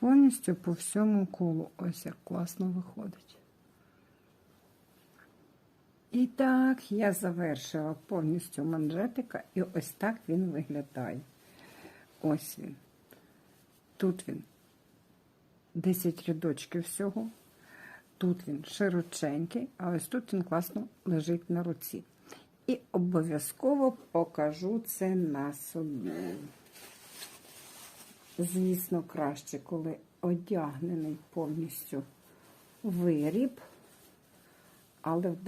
повністю по всьому колу. Ось як класно виходить. І так, я завершила повністю манжетика, і ось так він виглядає. Ось він. Тут він 10 рядочків всього. Тут він широченький, а ось тут він класно лежить на руці. І обов'язково покажу це на собі. Звісно, краще, коли одягнений повністю виріб, але в